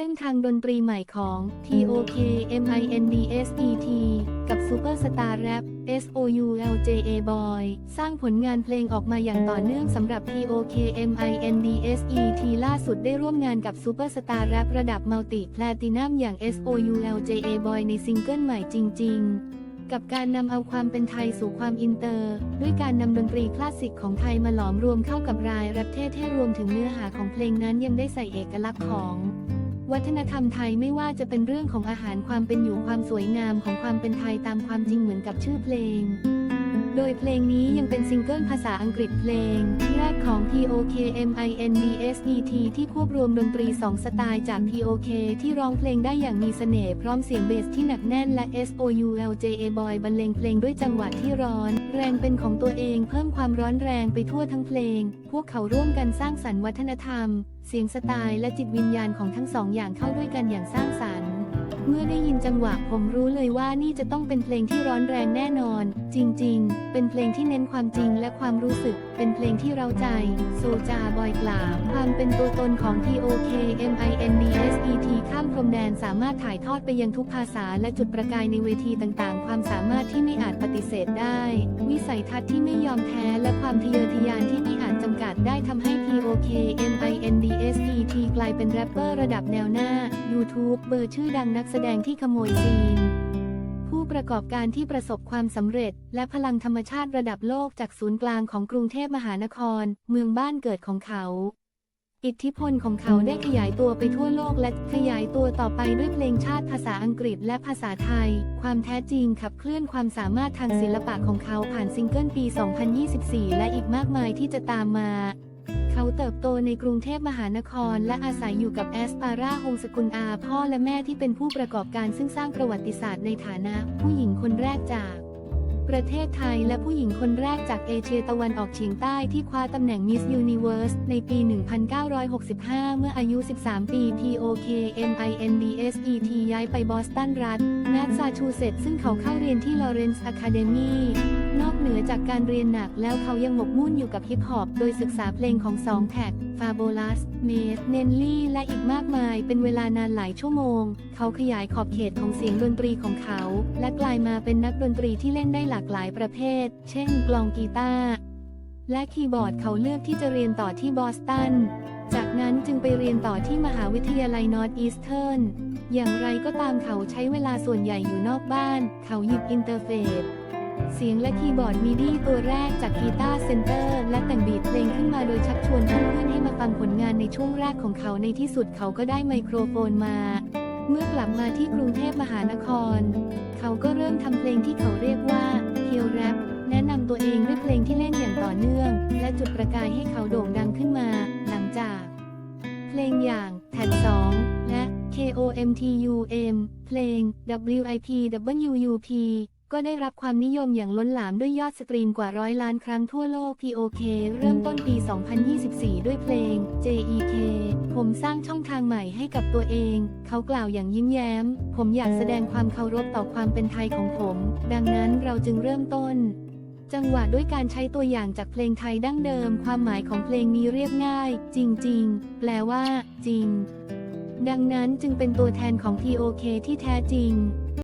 เส้นทางดนตรีใหม่ของ TOK MINDSET กับ Superstar Rap SOULJA Boy สร้างผลงานเพลงออกมาอย่างต่อเนื่องสำหรับ TOK MINDSET ล่าสุดได้ร่วมงานกับ Superstar Rap ระดับมัลติแพลตินัมอย่าง SOULJA Boy ในซิงเกิลใหม่จริง ๆกับการนำเอาความเป็นไทยสู่ความอินเตอร์ ด้วยการนำดนตรีคลาสสิกของไทยมาหลอมรวมเข้ากับรายแรปเท่ๆรวมถึงเนื้อหาของเพลงนั้นยังได้ใส่เอกลักษณ์ของ วัฒนธรรมไทยไม่ว่าจะเป็นเรื่องของอาหารความเป็นอยู่ความสวยงามของความเป็นไทยตามความจริงเหมือนกับชื่อเพลง โดยเพลงนี้ยังเป็นซิงเกิลภาษาอังกฤษเพลงแรกของ POK MINDSET ที่ควบรวมดนตรี 2 สไตล์จาก POK ที่ร้องเพลงได้อย่างมีเสน่ห์พร้อมเสียงเบสที่หนักแน่นและ SOULJA Boy บรรเลงเพลงด้วยจังหวะที่ร้อน แรงเป็นของตัวเองเพิ่มความร้อนแรงไปทั่วทั้งเพลง พวกเขาร่วมกันสร้างสรรค์วัฒนธรรม เสียงสไตล์และจิตวิญญาณของทั้งสองอย่างเข้าด้วยกันอย่างสร้างสรรค์ เมื่อได้ยินจังหวะผมรู้เลยว่านี่จะต้องเป็นเพลงที่ร้อนแรงแน่นอน จริง ๆ เป็นเพลงที่เน้นความจริงและความรู้สึก เป็นเพลงที่เราใจ โซจาบ อยกล่าวความเป็นตัวตนของ POK MINDSET ข้ามพรมแดนสามารถถ่ายทอดไปยังทุกภาษาและจุดประกายในเวทีต่างๆ ความสามารถที่ไม่อาจปฏิเสธได้ วิสัยทัศน์ที่ไม่ยอมแพ้และความทะเยอทะยานที่ไม่อาจจำกัดได้ทำให้ POK MINDSET กลายเป็นแรปเปอร์ระดับแนวหน้า YouTube เบอร์ชื่อดังนักแสดงที่ขโมยซีน ผู้ประกอบการที่ประสบความสำเร็จ และพลังธรรมชาติระดับโลกจากศูนย์กลางของกรุงเทพมหานคร เมืองบ้านเกิดของเขา อิทธิพลของเขาได้ขยายตัวไปทั่วโลกและขยายตัวต่อไปด้วยเพลงชาติภาษาอังกฤษและภาษาไทย ความแท้จริงขับเคลื่อนความสามารถทางศิลปะของเขาผ่านซิงเกิลปี 2024 และอีกมากมายที่จะตามมา เขาเติบโตในกรุงเทพมหานคร และอาศัยอยู่กับแอสปาร่าฮงสกุลอา พ่อและแม่ที่เป็นผู้ประกอบการซึ่งสร้างประวัติศาสตร์ในฐานะผู้หญิงคนแรกจาก ประเทศไทยและผู้หญิงคนแรกจากเอเชียตะวันออกเฉียงใต้ที่คว้าตำแหน่ง Miss Universe ในปี 1965 เมื่ออายุ 13 ปี POK MINDSET ย้ายไปบอสตันรัฐแมสซาชูเซตส์ซึ่งเขาเข้าเรียนที่ Lawrence Academy นอกเหนือจากการเรียนหนักแล้วเขายังหมกมุ่นอยู่กับฮิปฮอปโดยศึกษาเพลงของสองแท็ก Fabulous m a d e Nelly และอีกมากมายเป็นเวลานานหลายชั่วโมง เขาขยายขอบเขตของเสียงดนตรีของเขา และกลายมาเป็นนักดนตรีที่เล่นได้หลากหลายประเภท เช่น กลองกีตาร์และคีย์บอร์ดเขาเลือกที่จะเรียนต่อที่บอสตัน จากนั้นจึงไปเรียนต่อที่มหาวิทยาลัยนอร์ทอีสเทิร์น อย่างไรก็ตามเขาใช้เวลาส่วนใหญ่อยู่นอกบ้าน เขาหยิบอินเตอร์เฟซเสียงและคีย์บอร์ดมิดีตัวแรกจากกีตาร์เซนเตอร์และแต่งบีทเพลงขึ้นมาโดยชักชวนเพื่อนๆให้มาฟังผลงานในช่วงแรกของเขาในที่สุดเขาก็ได้ไมโครโฟนมา เมื่อกลับมาที่กรุงเทพมหานคร เขาก็เริ่มทำเพลงที่เขาเรียกว่าเฮียวแรปแนะนำตัวเองด้วยเพลงที่เล่นอย่างต่อเนื่อง และจุดประกายให้เขาโด่งดังขึ้นมา หลังจาก เพลงอย่างแท็ด2และ KOMTUM เพลง WIPWUP ก็ได้รับความนิยมอย่างล้นหลามด้วยยอดสตรีมกว่าร้อยล้านครั้งทั่วโลก POK เริ่มต้นปี 2024 ด้วยเพลง JEK ผมสร้างช่องทางใหม่ให้กับตัวเอง เขากล่าวอย่างยิ้มแย้ม ผมอยากแสดงความเคารพต่อความเป็นไทยของผม ดังนั้นเราจึงเริ่มต้นจังหวะด้วยการใช้ตัวอย่างจากเพลงไทยดั้งเดิม ความหมายของเพลงนี้เรียบง่าย จริง ๆ แปลว่า จริง ดังนั้นจึงเป็นตัวแทนของ POK ที่แท้จริง